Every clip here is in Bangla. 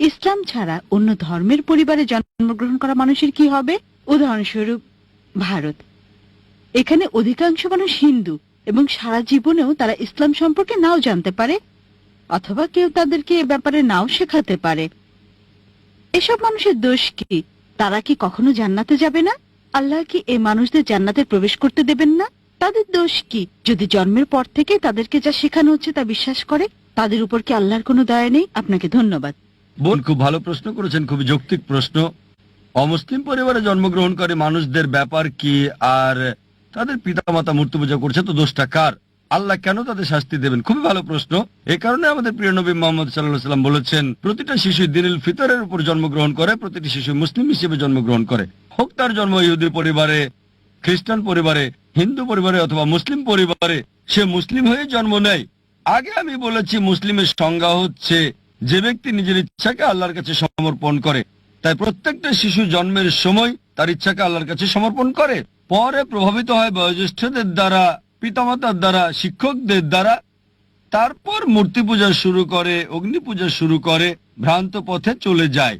ইসলাম ছাড়া অন্য ধর্মের পরিবারে জন্মগ্রহণ করা মানুষের কি হবে? উদাহরণস্বরূপ, ভারত। এখানে অধিকাংশ মানুষ হিন্দু এবং সারা জীবনেও তারা ইসলাম সম্পর্কে নাও জানতে পারে অথবা কেউ তাদেরকে এ ব্যাপারে নাও শেখাতে পারে। এসব মানুষের দোষ কি? তারা কি কখনো জান্নাতে যাবে না? আল্লাহ কি এই মানুষদের জান্নাতে প্রবেশ করতে দেবেন না? তাদের দোষ কি? যদি জন্মের পর থেকে তাদেরকে যা শেখানো হচ্ছে তা বিশ্বাস করে, তাদের উপর কি আল্লাহর কোনো দয়া নেই? আপনাকে ধন্যবাদ। বোন, খুব ভালো প্রশ্ন করেছেন, খুবই যৌক্তিক প্রশ্ন। অমুসলিম পরিবারে জন্মগ্রহণ করে মানুষদের ব্যাপার কি, আর তাদের পিতামাতা মূর্তি পূজা করছে, তো দোষটা কার? আল্লাহ কেন তাদের শাস্তি দেবেন? খুবই ভালো প্রশ্ন। এই কারণে আমাদের প্রিয় নবী মোহাম্মদ সাল্লাহ সাল্লাম বলেছেন, প্রতিটা শিশু দিনুল ফিতরের উপর জন্মগ্রহণ করে, প্রতিটি শিশু মুসলিম হিসেবে জন্মগ্রহণ করে। হোক তার জন্ম ইহুদি পরিবারে, খ্রিস্টান পরিবারে, হিন্দু পরিবারে অথবা মুসলিম পরিবারে, সে মুসলিম হয়ে জন্ম নেয়। আগে আমি বলেছি মুসলিমের সংজ্ঞা হচ্ছে যে ব্যক্তি নিজের ইচ্ছাকে আল্লাহর কাছে সমর্পণ করে, তাই প্রত্যেকটা শিশু জন্মের সময় তার ইচ্ছাকে আল্লাহর কাছে সমর্পণ করে। পরে প্রভাবিত হয় বয়োজ্যেষ্ঠদের দ্বারা, পিতামাতার দ্বারা, শিক্ষকদের দ্বারা। তারপর মূর্তি পূজা শুরু করে, অগ্নি পূজা শুরু করে, ভ্রান্ত পথে চলে যায়।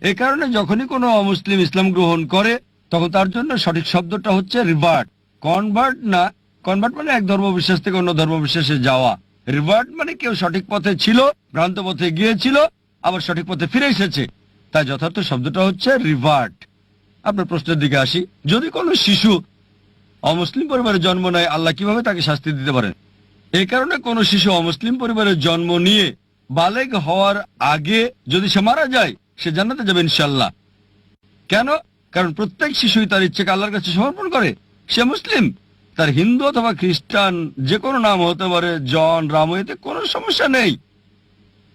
এ কারণে যখনই কোনো অমুসলিম ইসলাম গ্রহণ করে, তখন তার জন্য সঠিক শব্দটা হচ্ছে রিভার্ট। কনভার্ট না, কনভার্ট মানে এক ধর্মবিশ্বাস থেকে অন্য ধর্মবিশ্বাসে যাওয়া। রিভার্ট মানে কেউ সঠিক পথে ছিল, ভ্রান্ত পথে গিয়েছিল, আবার সঠিক পথে ফিরে এসেছে। তাই যথার্থ শব্দটা হচ্ছে রিভার্ট আপনার প্রশ্নের দিকে আসি। যদি কোনো শিশু অমুসলিম পরিবারে জন্ম নেয়, আল্লাহ কীভাবে তাকে শাস্তি দিতে পারেন? এই কারণে কোনো শিশু অমুসলিম পরিবারে জন্ম নিয়ে বালেগ হওয়ার আগে যদি সে মারা যায়, সে জানাতে যাবে ইনশাল্লাহ কেন? কারণ প্রত্যেক শিশুই তার ইচ্ছেকে আল্লাহর কাছে সমর্পণ করে। সে মুসলিম। তার হিন্দু অথবা খ্রিস্টান, যে কোনো নাম হতে পারে, জন, রাম, এতে কোনো সমস্যা নেই।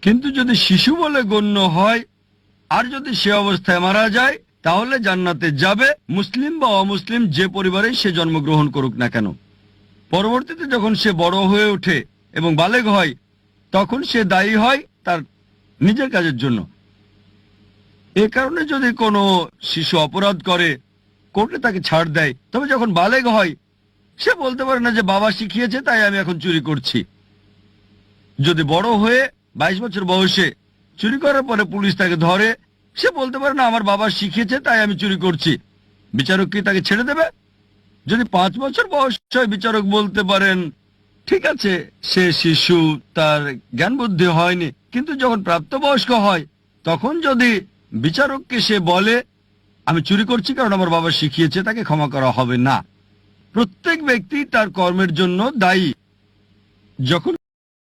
কিন্তু যদি শিশু বলে গণ্য হয়, আর যদি সে অবস্থায় মারা যায়, তাহলে জান্নাতে যাবে, মুসলিম বা অমুসলিম যে পরিবারে সে জন্মগ্রহণ করুক না কেন। পরবর্তীতে যখন সে বড় হয়ে ওঠে এবং বালেগ হয়, তখন সে দায়ী হয় তার নিজের কাজের জন্য। এ কারণে যদি কোনো শিশু অপরাধ করে, কোর্টে তাকে ছাড় দেয়, তবে যখন বালেগ হয় সে বলতে পারে না যে বাবা শিখিয়েছে, তাই আমি এখন চুরি করছি। যদি বড় হয়ে বাইশ বছর বয়সে চুরি করার পরে পুলিশ তাকে ধরে, সে বলতে পারে না আমার বাবা শিখিয়েছে, তাই আমি চুরি করছি। বিচারক কি তাকে ছেড়ে দেবে? যদি পাঁচ বছর বয়স বিচারক বলতে পারেন, ঠিক আছে, সে শিশু, তার জ্ঞান বুদ্ধি হয়নি, কিন্তু যখন প্রাপ্তবয়স্ক হয়, তখন যদি বিচারককে সে বলে, আমি চুরি করছি কারণ আমার বাবা শিখিয়েছে, তাকে ক্ষমা করা হবে না। প্রত্যেক ব্যক্তি তার কর্মের জন্য দায়ী। যখন